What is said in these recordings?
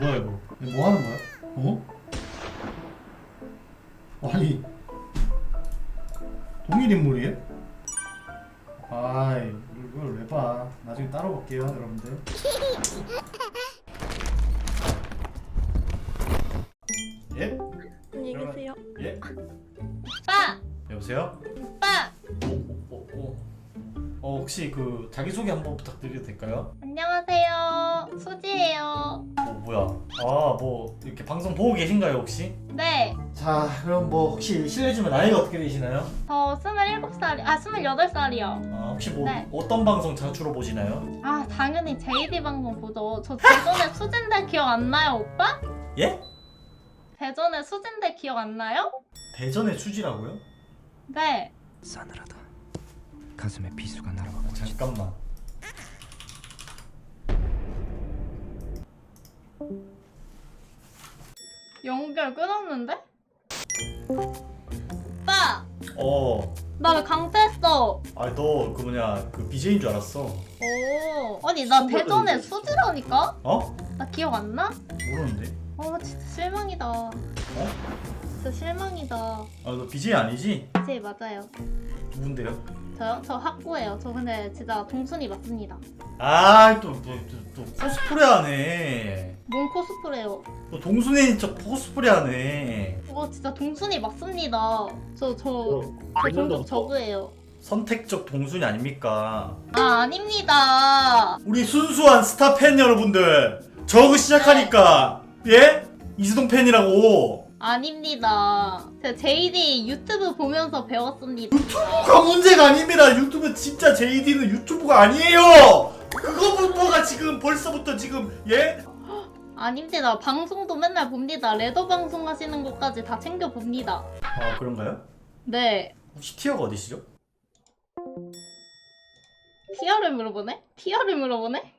뭐야 이거? 이거 뭐 하는 거야? 어? 아니 동일 인물이에요? 아이 이걸 왜 봐? 나중에 따로 볼게요 여러분들. 예? 안녕히 계세요. 예? 오빠! 여보세요? 오빠! 어, 어, 어. 어 혹시 그 자기소개 한번 부탁드려도 될까요? 안녕하세요. 수지예요. 어 뭐야? 아 뭐 이렇게 방송 보고 계신가요 혹시? 네. 자 그럼 뭐 혹시 실례지만 나이가 어떻게 되시나요? 저 27살, 아, 28살이요. 아 혹시 뭐 네. 어떤 방송 자 주로 보시나요? 아, 당연히 JD 방송 보죠. 저 대전에 수진대 기억 안 나요, 오빠? 예? 대전에 수진대 기억 안 나요? 대전의 수지라고요? 네. 싸늘하다. 가슴에 비수가 날아가고. 잠깐만 연결 끊었는데? 오빠! 어 나 왜 강퇴했어? 아니 너그 뭐냐 그 BJ인 줄 알았어 오, 아니 나 대전에 수지라니까? 어? 나 기억 안 나? 모르는데 어, 진짜 실망이다. 어? 진짜 실망이다. 아너 BJ 아니지? 네, 맞아요. 누군데요? 저요? 저 학고예요. 저 근데 진짜 동순이 맞습니다. 아또또 또, 또, 또 코스프레 하네 뭔 코스프레요? 또 동순이인 척 코스프레 하네 어 진짜 동순이 맞습니다. 저저 어, 저 종족 저그예요. 선택적 동순이 아닙니까? 아 아닙니다. 우리 순수한 스타 팬 여러분들 저그 시작하니까 예? 이수동 팬이라고 아닙니다. 제가 JD 유튜브 보면서 배웠습니다. 유튜브가 문제가 아닙니다 유튜브 진짜 JD는 유튜브가 아니에요 그거부터가 지금 벌써부터 지금 예? 아닙니다. 방송도 맨날 봅니다. 레더 방송 하시는 것까지 다 챙겨 봅니다. 아 그런가요? 네. 혹시 티어가 어디시죠? 티어를 물어보네? 티어를 물어보네?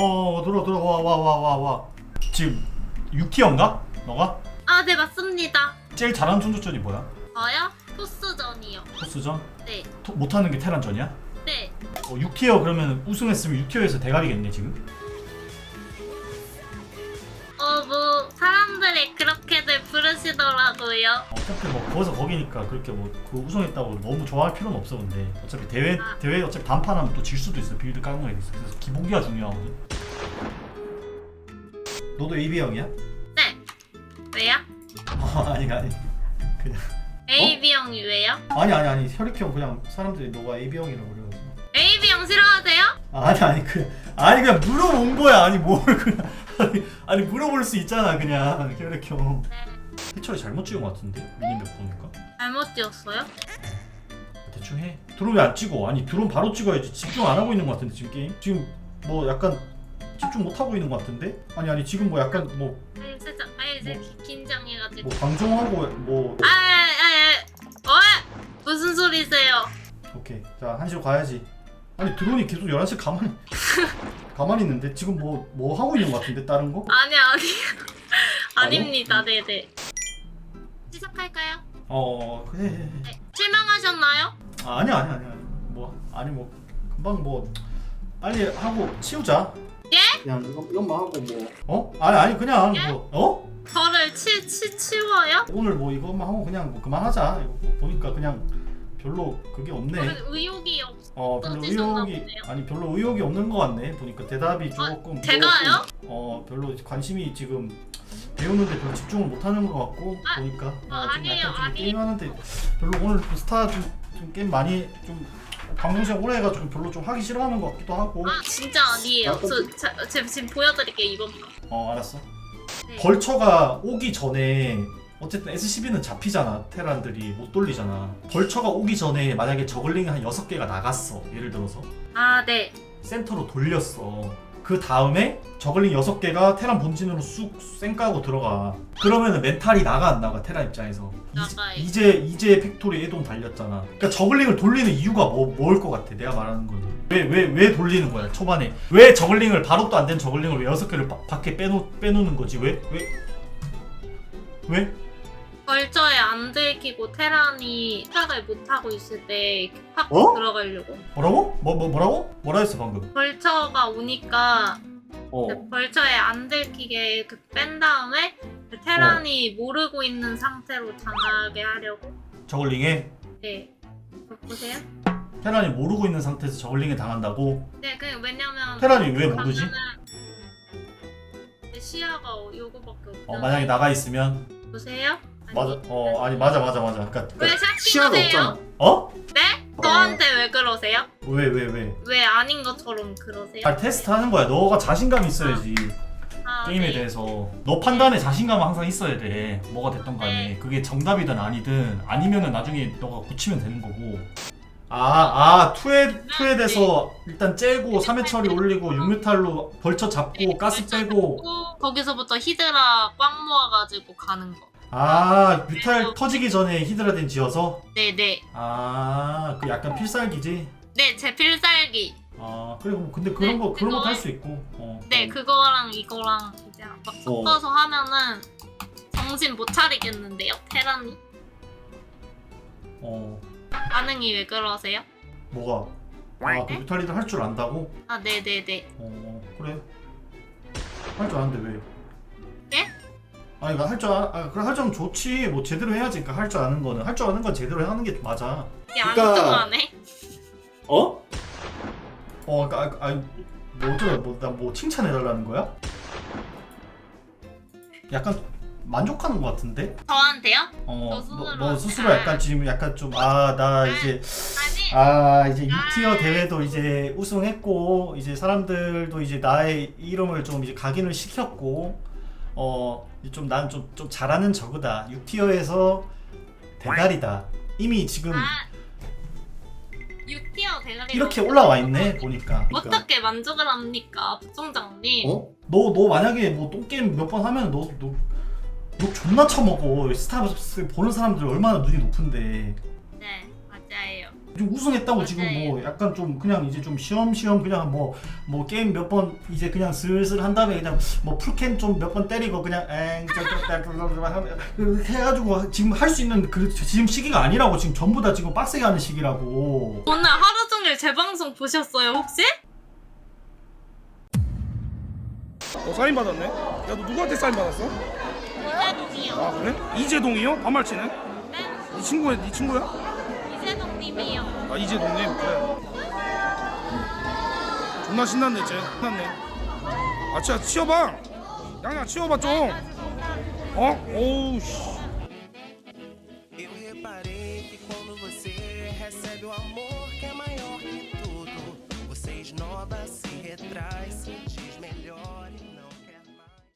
어 들어 들어 와 와 와 와 와 지금 6티어인가? 너가? 아 네 맞습니다. 제일 잘하는 총조전이 뭐야? 저요? 토스전이요. 토스전? 네. 토- 못하는 게 테란전이야? 네. 어, 6티어 그러면 우승했으면 6티어에서 대가리겠네 지금? 사람들이 그렇게들 부르시더라고요. 어차피 뭐 거기서 거기니까 그렇게 뭐 그 우승했다고 너무 좋아할 필요는 없어 근데 어차피 대회 아. 대회 어차피 단판하면 또 질 수도 있어 빌드 까는 거에 있어 그래서 기본기가 중요하거든 너도 AB형이야? 네. 왜요? 어, 아니 아니 그냥 AB형이 왜요? 아니 아니 아니 혈액형 그냥 사람들이 너가 AB형이라고 그래가지고 AB형 싫어하세요? 아니 아니 그 아니 그냥 물어본 거야 아니 뭘 그냥 아니, 아니 물어볼 수 있잖아 그냥. 혈액형 해철이 잘못 찍은 것 같은데? 미니맵 보니까 잘못 지었어요? 대충 해. 드론 왜안 찍어. 아니 드론 바로 찍어야지. 집중 안 하고 있는 것 같은데 지금 게임? 지금 뭐 약간 집중 못 하고 있는 것 같은데? 아니 아니 지금 뭐 약간 뭐뭐 아니 살짝 아니 이제 기- 긴장해가지고. 방송하고 뭐 아아 아 어? 무슨 소리세요? 오케이. 자 한시로 가야지 아니 드론이 계속 11시 가만히 가만히 있는데 지금 뭐 뭐 하고 있는 것 같은데 다른 거? 아니 아니 아닙니다 네네 시작할까요? 어 그래 해. 네. 실망하셨나요? 아, 아니 아니 아니 아니 뭐 아니 뭐 금방 뭐 빨리 하고 치우자 예? 그냥 이거, 이것만 하고 뭐 어? 아니 아니 그냥 예? 뭐 어? 저를 치, 치, 치워요? 오늘 뭐 이것만 하고 그냥 뭐 그만하자 이거 뭐 보니까 그냥 별로 그게 없네 의욕이 없어 별로 의욕이 보네요. 아니 별로 의욕이 없는 것 같네 보니까 대답이 조금 제가요? 조금, 어 별로 관심이 지금 배우는데 별로 집중을 못하는 것 같고 아, 보니까 어, 좀 아니에요, 약간 좀 아니. 게임하는데 별로 오늘 좀 스타 좀, 좀 게임 많이 좀 방송 시간 오래 해가지고 별로 좀 하기 싫어하는 것 같기도 하고 아 진짜 아니에요 약간 저, 자, 제가 지금 보여드릴게요 이번 거 어 알았어 네. 벌처가 오기 전에 어쨌든 SCB는 잡히잖아. 테란들이 못 돌리잖아. 벌처가 오기 전에 만약에 저글링이 한 6개가 나갔어. 예를 들어서. 아 네. 센터로 돌렸어. 그 다음에 저글링 6개가 테란 본진으로 쑥 쌩까고 들어가. 그러면은 멘탈이 나가 안 나가 테란 입장에서? 나가요. 이제 이제 팩토리 애동 달렸잖아. 그러니까 저글링을 돌리는 이유가 뭐 뭐일 것 같아? 내가 말하는 거는. 왜 왜 왜 돌리는 거야 초반에? 왜 저글링을 바로 또안된 저글링을 왜 6개를 바, 밖에 빼놓, 빼놓는 거지? 왜 왜? 왜? 벌처에 안 들키고 테란이 시작을 못 하고 있을 때 팍 어? 들어가려고 뭐라고? 뭐, 뭐 뭐라고? 뭐라 했어 방금 벌처가 오니까 어. 그 벌처에 안 들키게 그 뺀 다음에 그 테란이 어. 모르고 있는 상태로 당하게 하려고. 저글링에 네. 보세요. 테란이 모르고 있는 상태에서 저글링에 당한다고? 네, 그 왜냐면 테란이 왜 모르지? 가면은 시야가 요거밖에 없잖아요. 어 만약에 나가 있으면 보세요. 맞아 어 아니 맞아 맞아 맞아 그러니까 왜 시야가 샷킹하세요? 없잖아. 어? 네? 저한테 왜 그러세요? 왜 왜 왜? 왜 아닌 것처럼 그러세요? 아 테스트 하는 거야 너가 자신감 있어야지 아, 게임에 네. 대해서 너 판단에 자신감은 항상 있어야 돼 뭐가 됐던 간에 네. 그게 정답이든 아니든 아니면은 나중에 너가 고치면 되는 거고 아아 투에 투에 대해서 일단 째고 3회 처리 올리고 6뮤탈로 벌쳐 잡고 가스 빼고 고 거기서부터 히드라 꽉 모아가지고 가는 거. 아 뮤탈 터지기 전에 히드라덴 지어서 네네. 아그 약간 필살기지 네, 제 필살기. 아 그래 뭐 근데 그런 네, 거 그런 것도 그거- 할수 있고 어. 네, 그거랑 이거랑 이제 막 섞어서 하면은 정신 못 차리겠는데요, 테란이? 어 반응이 왜 그러세요? 뭐가 아그 뮤탈리드 할줄 안다고 아, 네네네. 어 그래 할 줄 아는데 왜? 예? 아니 나 할 줄 아, 아 그래 할줄 알면 좋지 뭐 제대로 해야지 그러니까 할 줄 아는 거는 할 줄 아는 건 제대로 하는 게 맞아 이게 안 그러니까- 통하네. 어? 어 그러니까 아, 아니 뭐 어쩌다 뭐나 뭐 칭찬해 달라는 거야? 약간 만족하는 것 같은데? 저한테요? 어, 저 너, 스스로. 너 스스로 약간 지금 약간 좀 아 나 이제 아니, 아 이제 6티어 대회도 이제 우승했고 이제 사람들도 이제 나의 이름을 좀 이제 각인을 시켰고 어 좀 난 좀 좀 잘하는 저그다 6티어에서 대가리다 이미 지금 아, 6티어 대가리 이렇게 올라와 있네 보니까 그러니까 어떻게 만족을 합니까, 부총장님? 어? 너 너 만약에 뭐 똥게임 몇 번 하면 너너 욕 존나 처먹어 스타벅스 보는 사람들 얼마나 눈이 높은데. 지금 우승했다고 지금 맞아요. 뭐 약간 좀 그냥 이제 좀 시험시험 그냥 뭐 뭐 게임 몇 번 이제 그냥 슬슬 한 다음에 그냥 뭐 풀캔 좀 몇 번 때리고 그냥 엥 해가지고 지금 할 수 있는 그 지금 시기가 아니라고 지금 전부 다 지금 빡세게 하는 시기라고 오늘 하루 종일 제 방송 보셨어요, 혹시? 너 사인 받았네? 야 너 누구한테 사인 받았어? 이재동이요. 아 그래? 이재동이요? 반말치네? 네, 네 친구야? 네 친구야? 동님이요. 아 이제 동님 그래 존나 신났네 쟤 신났네 아 진짜 치워봐 양양 치워봐 좀 어? 오우 씨 Eu reparei que quando você recebe o amor que é maior que tudo, você esnoba, se retrai